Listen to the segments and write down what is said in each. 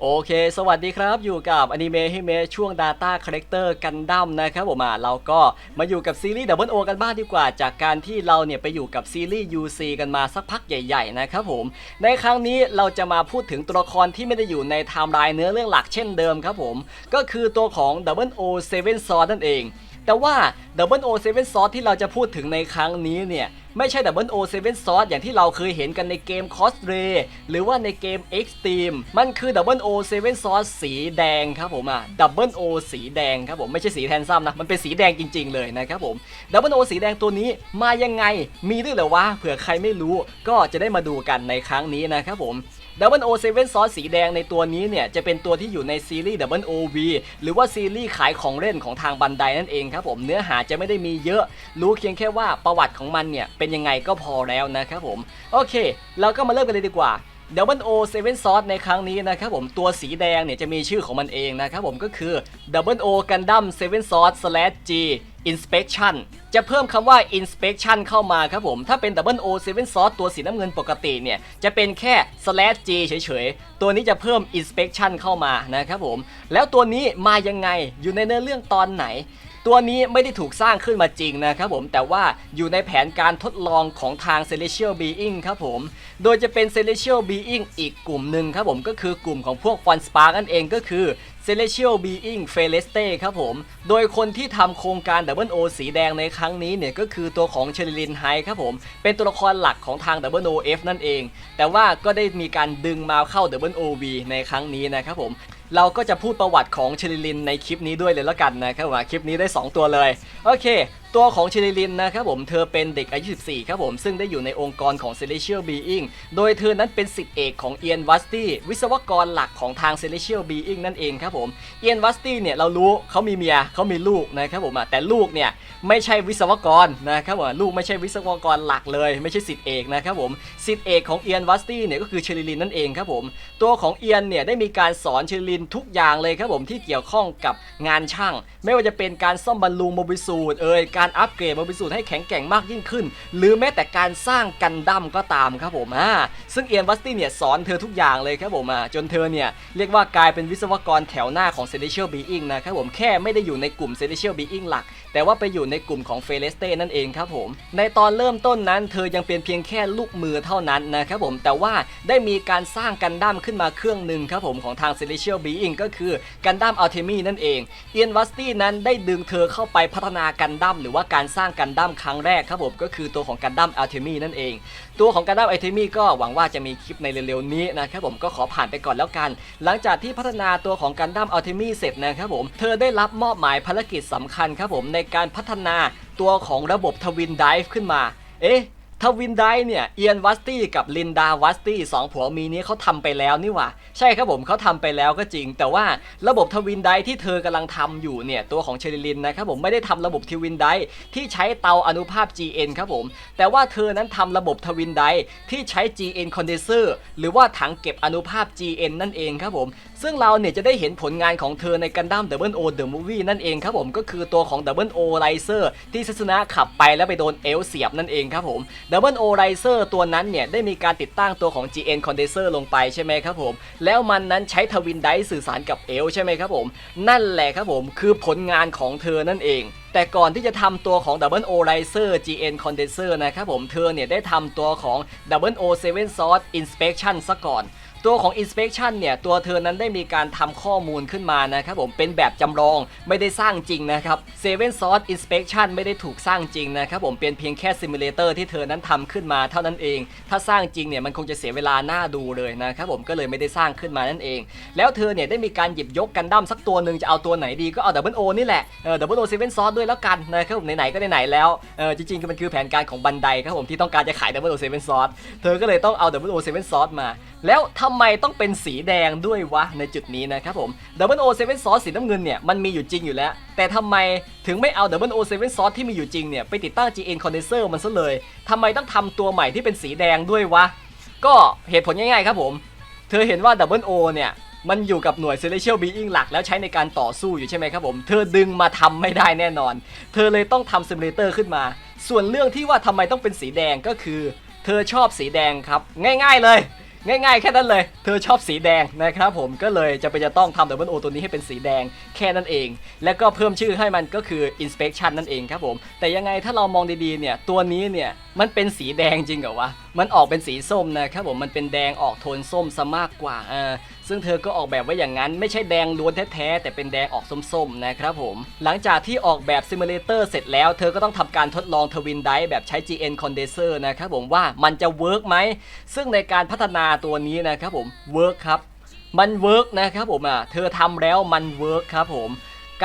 โอเค สวัสดีครับ อยู่กับอนิเมะฮิเมะช่วง Data Character กันดั้มนะครับผมอะเราก็มาอยู่กับซีรีส์ Double O กันบ้างดีกว่า จากการที่เราเนี่ยไปอยู่กับซีรีส์ UC กันมาสักพักใหญ่ ๆ นะครับผม ในครั้งนี้เราจะมาพูดถึงตัวละครที่ไม่ได้อยู่ในไทม์ไลน์เนื้อเรื่องหลักเช่นเดิมครับผม ก็คือตัวของ Double O Seven Sword นั่นเอง แต่ว่า Double O Seven Sword ที่เราจะพูดถึงในครั้งนี้เนี่ย ไม่ใช่ดับเบิลโอเซเว่นซอสอย่างที่เราเคยเห็นกันในเกมคอสเรหรือว่าในเกม Extreme มันคือดับเบิลโอเซเว่นซอสสีแดงครับผมอะดับเบิลโอสีแดงครับผมไม่ใช่สีแทนซ้ำนะ มันเป็นสีแดงจริง ๆ เลยนะครับผมดับเบิลโอสีแดงตัวนี้มายังไงมีด้วยเหรอวะเผื่อใครไม่รู้ก็จะได้มาดูกันในครั้งนี้นะครับผม Double O Seven Sauce สีแดงในตัวนี้เนี่ย จะเป็นตัวที่อยู่ในซีรีส์ Double O V หรือว่าซีรีส์ขายของเล่นของทางบันไดนั่นเองครับผมเนื้อหาจะไม่ได้มีเยอะ รู้เพียงแค่ว่าประวัติของมันเนี่ยเป็นยังไงก็พอแล้วนะครับผม โอเค เราก็มาเริ่มกันเลยดีกว่า Double O Seven Sauce ในครั้งนี้นะครับผมตัวสีแดงเนี่ยจะมีชื่อของมันเองนะครับผมก็คือ Double O Gundam Seven Sauce slash G Inspection จะเพิ่มคำว่า inspection เข้ามาครับผม ถ้าเป็น Double O Seven Sauce ตัวสีน้ำเงินปกติเนี่ย จะเป็นแค่ slash G เฉยๆ ตัวนี้จะเพิ่ม inspection เข้ามานะครับผม แล้วตัวนี้มายังไงอยู่ในเนื้อเรื่องตอนไหนตัวนี้ไม่ได้ถูกสร้างขึ้นมาจริงนะครับผมแต่ว่าอยู่ในแผนการทดลองของทาง Celestial Being ครับผม โดยจะเป็น Celestial Being อีกกลุ่มหนึ่งครับผมก็คือกลุ่มของพวก Fun Spark นั่นเองก็คือ Celestial Being f e l e s t e ครับผม โดยคนที่ทำโครงการ Double O สีแดงในครั้งนี้เนี่ยก็คือตัวของเชลิลินไฮครับผม เป็นตัวละครหลักของทาง Double O F นั่นเอง แต่ว่าก็ได้มีการดึงมาเข้า Double O V ในครั้งนี้นะครับผมเราก็จะพูดประวัติของเชลิลินในคลิปนี้ด้วยเลยแล้วกันนะครับว่าคลิปนี้ได้ 2 ตัวเลย โอเค ตัวของเชลิลินนะครับผมเธอเป็นเด็กอายุ 14 ครับผม ซึ่งได้อยู่ในองค์กรของ Celestial Being โดยเธอนั้นเป็นสิทธิเอกของเอียนวัสตี้วิศวกรหลักของทาง Celestial Being นั่นเองครับผมเอียนวัสตี้เนี่ยเรารู้เขามีเมียเขามีลูกนะครับผมแต่ลูกเนี่ยไม่ใช่วิศวกรนะครับผมลูกไม่ใช่วิศวกรหลักเลย ไม่ใช่สิทธิเอกนะครับผมสิทธิเอกของเอียนวัสตี้เนี่ยก็คือเชลิลินนั่นเองครับผมตัวของเอียนเนี่ยได้มีการสอนเชลิลินทุกอย่างเลยครับผมที่เกี่ยวข้องกับงานช่าง ไม่ว่าจะเป็นการซ่อมบรรลุโมบิสูดเอ่ยการการอัปเกรดโมบิสูดให้แข็งแกร่งมากยิ่งขึ้น หรือแม้แต่การสร้างกันดั้มก็ตามครับผมอ่าซึ่งเอียนวัสตี้เนี่ยสอนเธอทุกอย่างเลยครับผมอ่าจนเธอเนี่ยเรียกว่ากลายเป็นวิศวกรแถวหน้าของ Celestial Being นะครับผมแค่ไม่ได้อยู่ในกลุ่ม Celestial Being หลัก แต่ว่าไปอยู่ในกลุ่มของเฟเลสเต้นั่นเองครับผม ในตอนเริ่มต้นนั้น เธอยังเป็นเพียงแค่ลูกมือเท่านั้นนะครับผมแต่ว่าได้มีการสร้างกันดั้มขึ้นมาเครื่องหนึ่งครับผมของทาง Celestial Being ก็คือกันดั้มอัลเทมีนั่นเองเอียนวัสตี้นั้นได้ดึงเธอเข้าไปพัฒนากันดั้มหรือว่าการสร้างกันดั้มครั้งแรกครับผมก็คือตัวของกันดั้มอัลเทมีนั่นเอง ตัวของกันดั้มอัลเทมีก็หวังว่าจะมีคลิปในเร็วๆนี้นะครับผมก็ขอผ่านไปก่อนแล้วกัน หลังจากที่พัฒนาตัวของกันดั้มอัลเทมีเสร็จนะครับผมเธอได้รับมอบหมายภารกิจสำคัญครับผมในการพัฒนาตัวของระบบทวินไดฟ์ขึ้นมา เอ๊ะ ทวินไดเนี่ยเอียนวัสตี้กับลินดาวัสตี้สองผัวเมีนี้เขาทำไปแล้วนี่ว่าใช่ครับผมเขาทำไปแล้วก็จริง แต่ว่าระบบทวินไดที่เธอกำลังทำอยู่เนี่ยตัวของเชลิลินนะครับผมไม่ได้ทำระบบทวินไดที่ใช้เตาอนุภาพ GN ครับผม แต่ว่าเธอนั้นทำระบบทวินไดที่ใช้ GN condenser หรือว่าถังเก็บอนุภาพ GN นั่นเองครับผม ซึ่งเราเนี่ยจะได้เห็นผลงานของเธอในกันดั้ม Double O The Movie นั่นเองครับผมก็คือตัวของ Double O Riser ที่ซัสนะขับไปแล้วไปโดนเอลเสียบนั่นเองครับผม Double O Riser ตัวนั้นเนี่ย ได้มีการติดตั้งตัวของ GN Condenser ลงไปใช่ไหมครับผม แล้วมันนั้นใช้ทวินไดสื่อสารกับเอลใช่ไหมครับผม นั่นแหละครับผมคือผลงานของเธอนั่นเองแต่ก่อนที่จะทำตัวของ Double O Riser GN Condenser นะครับผมเธอเนี่ยได้ทำตัวของ Double O 7 Source Inspection ซะก่อน ตัวของ Inspection เนี่ยตัวเธอนั้นได้มีการทำข้อมูลขึ้นมานะครับผมเป็นแบบจำลองไม่ได้สร้างจริงนะครับ Seven Source Inspection ไม่ได้ถูกสร้างจริงนะครับผมเป็นเพียงแค่ซิมูเลเตอร์ที่เธอนั้นทำขึ้นมาเท่านั้นเอง ถ้าสร้างจริงเนี่ยมันคงจะเสียเวลาหน้าดูเลยนะครับผมก็เลยไม่ได้สร้างขึ้นมานั่นเอง แล้วเธอเนี่ยได้มีการหยิบยกกันดั้มสักตัวหนึ่งจะเอาตัวไหนดีก็เอา Double O นี่แหละเออ Double O Seven Source ด้วยแล้วกันนะครับผมไหนๆก็ไหนๆแล้วเออจริงๆก็มันคือแผนการของบันไดครับผมที่ต้องการจะขาย Double O Seven Source เธอก็เลยต้องเอา Double O Seven Source มา แล้วทำไมต้องเป็นสีแดงด้วยวะในจุดนี้นะครับผม Double O 7 Sauce สีน้ำเงินเนี่ยมันมีอยู่จริงอยู่แล้ว แต่ทำไมถึงไม่เอา Double O 7 Sauce ที่มีอยู่จริงเนี่ยไปติดตั้ง GN Condenser มันซะเลยทำไมต้องทำตัวใหม่ที่เป็นสีแดงด้วยวะก็เหตุผลง่ายๆครับผม เธอเห็นว่า Double O เนี่ยมันอยู่กับหน่วย Celestial Being หลักแล้วใช้ในการต่อสู้อยู่ใช่ไหมครับผม เธอดึงมาทำไม่ได้แน่นอน เธอเลยต้องทำซิมูเลเตอร์ขึ้นมา ส่วนเรื่องที่ว่าทำไมต้องเป็นสีแดงก็คือ เธอชอบสีแดงครับ ง่าย ๆเลย ง่ายๆ แค่นั้นเลย เธอชอบสีแดงนะครับผมก็เลยจะเป็นจะต้องทำดับเบิลโอตัวนี้ให้เป็นสีแดงแค่นั้นเอง แล้วก็เพิ่มชื่อให้มันก็คือ Inspection นั่นเองครับผม แต่ยังไงถ้าเรามองดีๆเนี่ยตัวนี้เนี่ยมันเป็นสีแดงจริงเหรอวะ มันออกเป็นสีส้มนะครับผมมันเป็นแดงออกโทนส้มซะมากกว่าเออ ซึ่งเธอก็ออกแบบไว้อย่างนั้น ไม่ใช่แดงล้วนแท้ๆแต่เป็นแดงออกส้มๆนะครับผม หลังจากที่ออกแบบซิมูเลเตอร์เสร็จแล้ว เธอก็ต้องทำการทดลองทวินไดแบบใช้ GN Condenser นะครับผมว่ามันจะเวิร์กไหม ซึ่งในการพัฒนาตัวนี้นะครับผมเวิร์กครับ มันเวิร์กนะครับผมอะเธอทำแล้วมันเวิร์กครับผม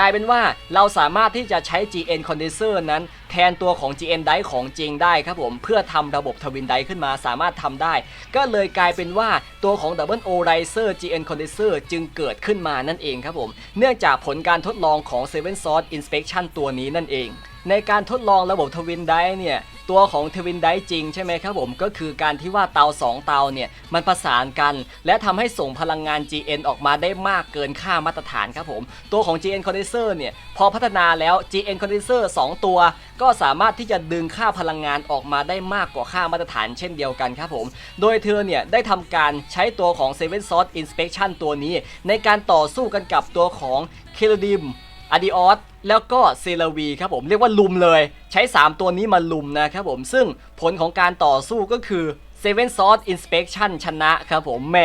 กลายเป็นว่าเราสามารถที่จะใช้ GN Condenser นั้น แทนตัวของ GN die ของจริงได้ครับผมเพื่อทำระบบทวินไดขึ้นมาสามารถทำได้ ก็เลยกลายเป็นว่าตัวของ Double O Riser GN Condenser จึงเกิดขึ้นมานั่นเองครับผม เนื่องจากผลการทดลองของ Seven Source Inspection ตัวนี้นั่นเอง ในการทดลองระบบทวินไดเนี่ยตัวของทวินไดจริงใช่ไหมครับผมก็คือการที่ว่าเตา 2 เตาเนี่ยมันประสานกัน และทำให้ส่งพลังงาน GN ออกมาได้มากเกินค่ามาตรฐานครับผม ตัวของ GN Condenser เนี่ยพอพัฒนาแล้ว GN Condenser 2 ตัว ก็สามารถที่จะดึงค่าพลังงานออกมาได้มากกว่าค่ามาตรฐานเช่นเดียวกันครับผม โดยเธอเนี่ยได้ทำการใช้ตัวของ Seven Source Inspection ตัวนี้ ในการต่อสู้กันกับตัวของ k e l o d i m อดิออสแล้วก็เซลวีครับผมเรียกว่าลุมเลยใช้ 3 ตัวนี้มาลุมนะครับผมซึ่งผลของการต่อสู้ก็คือ Seven Source Inspection ชนะครับผมแหม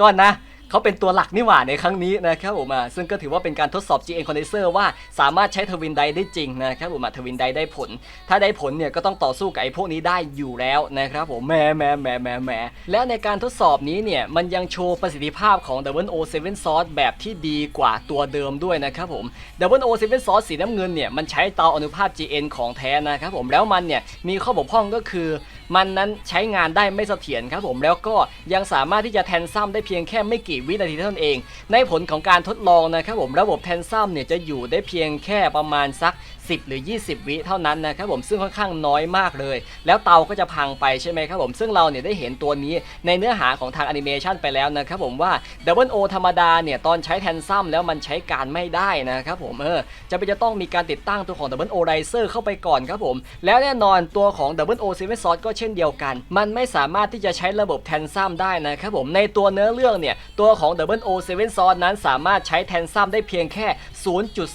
ก็นะ เขาเป็นตัวหลักนี่หว่าในครั้งนี้นะครับผมอะซึ่งก็ถือว่าเป็นการทดสอบ GN Condenser ว่าสามารถใช้ทวินไดได้จริงนะครับผมอะทวินไดได้ผล ถ้าได้ผลเนี่ยก็ต้องต่อสู้กับไอ้พวกนี้ได้อยู่แล้วนะครับผมแหมแหมแหมแหมแหมแล้วในการทดสอบนี้เนี่ยมันยังโชว์ประสิทธิภาพของ Double O 7 Source แบบที่ดีกว่าตัวเดิมด้วยนะครับผม Double O 7 Source สีน้ำเงินเนี่ยมันใช้เตาอนุภาค GN ของแท้นะครับผมแล้วมันเนี่ยมีข้อบกพร่องก็คือมันนั้นใช้งานได้ไม่เสถียรครับผมแล้วก็ยังสามารถที่จะแทนซัมได้เพียงแค่ไม่กี่วินาทีเท่านั้นเอง ในผลของการทดลองนะครับผมระบบแทนซัมเนี่ยจะอยู่ได้เพียงแค่ประมาณสัก10 หรือ 20 วิเท่านั้นนะครับผมซึ่งค่อนข้างน้อยมากเลย แล้วเตาก็จะพังไปใช่ไหมครับผมซึ่งเราเนี่ยได้เห็นตัวนี้ในเนื้อหาของทางแอนิเมชันไปแล้วนะครับผมว่า Double O ธรรมดาเนี่ยตอนใช้แทนซัมแล้วมันใช้การไม่ได้นะครับผมเออจะเป็นจะต้องมีการติดตั้งตัวของ Double O Riser เข้าไปก่อนครับผม แล้วแน่นอนตัวของ Double O Seven Source ก็เช่นเดียวกัน มันไม่สามารถที่จะใช้ระบบแทนซัมได้นะครับผมในตัวเนื้อเรื่องเนี่ยตัวของ Double O Seven Source นั้นสามารถใช้แทนซัมได้เพียงแค่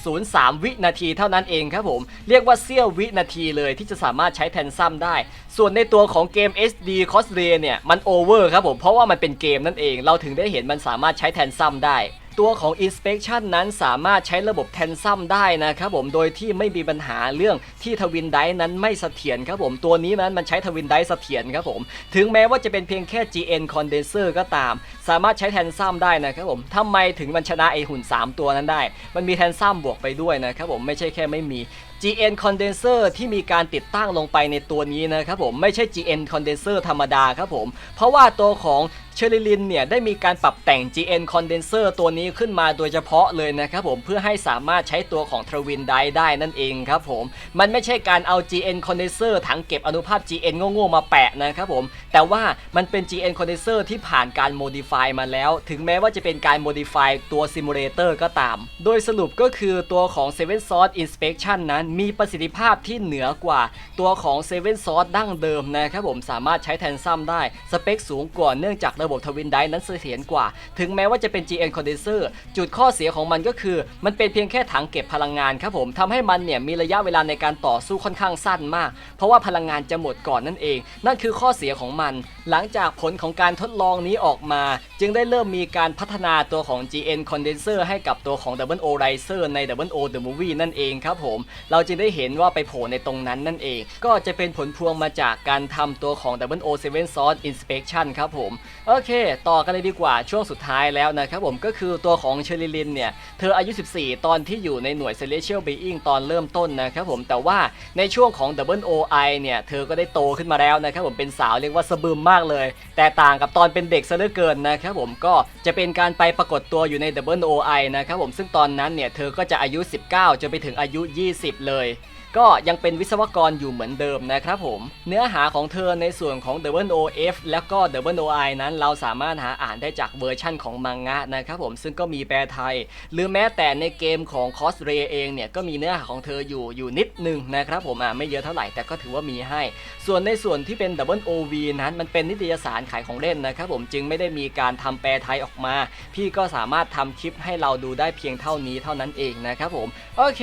0.03 วินาทีเท่านั้นเองครับผม เรียกว่าเสี้ยววินาทีเลยที่จะสามารถใช้แทนซัมได้ ส่วนในตัวของเกม SD Cosplay เนี่ย มันโอเวอร์ครับผม เพราะว่ามันเป็นเกมนั่นเอง เราถึงได้เห็นมันสามารถใช้แทนซัมได้ ตัวของ Inspection นั้นสามารถใช้ระบบแทนซัมได้นะครับผมโดยที่ไม่มีปัญหาเรื่องที่ทวินไดนั้นไม่เสถียรครับผมตัวนี้นั้นมันใช้ทวินไดเสถียรครับผมถึงแม้ว่าจะเป็นเพียงแค่ GN Condenser ก็ตาม สามารถใช้แทนซัมได้นะครับผมทำไมถึงมันชนะไอหุ่น 3 ตัวนั้นได้ มันมีแทนซัมบวกไปด้วยนะครับผมไม่ใช่แค่ไม่มี GN Condenser ที่มีการติดตั้งลงไปในตัวนี้นะครับผมไม่ใช่ GN Condenser ธรรมดาครับผม เพราะว่าตัวของเชอริลินเนี่ยได้มีการปรับแต่ง GN Condenser ตัวนี้ขึ้นมาโดยเฉพาะเลยนะครับผมเพื่อให้สามารถใช้ตัวของทรวินไดได้นั่นเองครับผม มันไม่ใช่การเอา GN Condenser ถังเก็บอนุภาค GN โง่ๆมาแปะนะครับผม แต่ว่ามันเป็น GN Condenser ที่ผ่านการ modify มาแล้ว ถึงแม้ว่าจะเป็นการ modify ตัว simulator ก็ตาม โดยสรุปก็คือตัวของ Seven Source Inspection นั้นมีประสิทธิภาพที่เหนือกว่าตัวของ Seven Source ดั้งเดิมนะครับผมสามารถใช้แทนซัมได้ สเปคสูงกว่าเนื่องจากระบบทวินไดนั้นเสถียรกว่า ถึงแม้ว่าจะเป็น GN Condenser จุดข้อเสียของมันก็คือ มันเป็นเพียงแค่ถังเก็บพลังงานครับผมทำให้มันเนี่ยมีระยะเวลาในการต่อสู้ค่อนข้างสั้นมาก เพราะว่าพลังงานจะหมดก่อนนั่นเอง นั่นคือข้อเสียของมัน หลังจากผลของการทดลองนี้ออกมา จึงได้เริ่มมีการพัฒนาตัวของ GN Condenser ให้กับตัวของ Double O Riser ใน Double O The Movie นั่นเองครับผมเราราจึงได้เห็นว่าไปโผล่ในตรงนั้นนั่นเอง ก็จะเป็นผลพวงมาจากการทำตัวของ Double O 7 Source Inspection ครับผม โอเค ต่อกันเลยดีกว่าช่วงสุดท้ายแล้วนะครับผมก็คือตัวของเชอริลินเนี่ย เธออายุ 14 ตอนที่อยู่ในหน่วย Celestial Being ตอนเริ่มต้นนะครับผมแต่ว่าในช่วงของ Double OI เนี่ย เธอก็ได้โตขึ้นมาแล้วนะครับผมเป็นสาวเรียกว่าสะบึมมากเลย แต่ต่างกับตอนเป็นเด็กซะเหลือเกินนะครับผมก็จะเป็นการไปปรากฏตัวอยู่ใน Double OI นะครับผมซึ่งตอนนั้นเนี่ยเธอก็จะอายุ 19จนไปถึงอายุ 20เลยเลยก็ยังเป็นวิศวกรอยู่เหมือนเดิมนะครับผม เนื้อหาของเธอในส่วนของ w o f แล้วก็ w o i นั้นเราสามารถหาอ่านได้จากเวอร์ชั่นของมังงะนะครับผมซึ่งก็มีแปลไทย หรือแม้แต่ในเกมของ c o s r a y เองเนี่ยก็มีเนื้อหาของเธออยู่อยู่นิดนึงนะครับผมอะไม่เยอะเท่าไหร่แต่ก็ถือว่ามีให้ ส่วนในส่วนที่เป็น w o v นั้นมันเป็นนิตยสารขายของเล่นนะครับผมจึงไม่ได้มีการทำแปลไทยออกมา พี่ก็สามารถทำคลิปให้เราดูได้เพียงเท่านี้เท่านั้นเองนะครับผมโอเค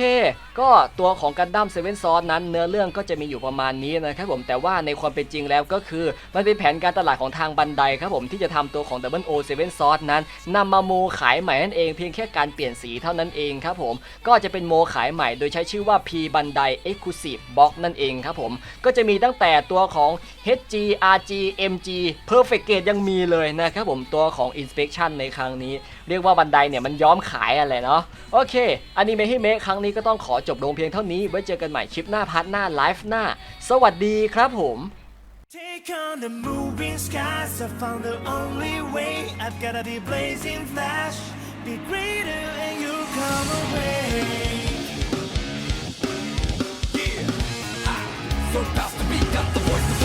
ก็ตัวของกันดั้มเซเว่นซอสนั้นเนื้อเรื่องก็จะมีอยู่ประมาณนี้นะครับผมแต่ว่าในความเป็นจริงแล้วก็คือ มันเป็นแผนการตลาดของทางบันไดครับผมที่จะทำตัวของ w o 7 Sauce นั้นนำมาโมขายใหม่นั่นเองเพียงแค่การเปลี่ยนสีเท่านั้นเองครับผมก็จะเป็นโมขายใหม่โดยใช้ชื่อว่า P บันได Exclusive Box นั่นเองครับผมก็จะมีตั้งแต่ตัวของ HG RG MG Perfect Gate ยังมีเลยนะครับผมตัวของ Inspection ในครั้งนี้ เรียกว่าบันไดเนี่ยมันย้อมขายอะไรเนาะโอเคอนิเมะให้เมะครั้งนี้ก็ต้องขอจบลงเพียงเท่านี้ ไว้เจอกันใหม่คลิปหน้าพาร์ทหน้าไลฟ์หน้า สวัสดีครับผม Take on the moving skies. I found the only way. I've gotta be blazing flash. Be greater and you come away. Yeah, ah, So fast to beat, got the voice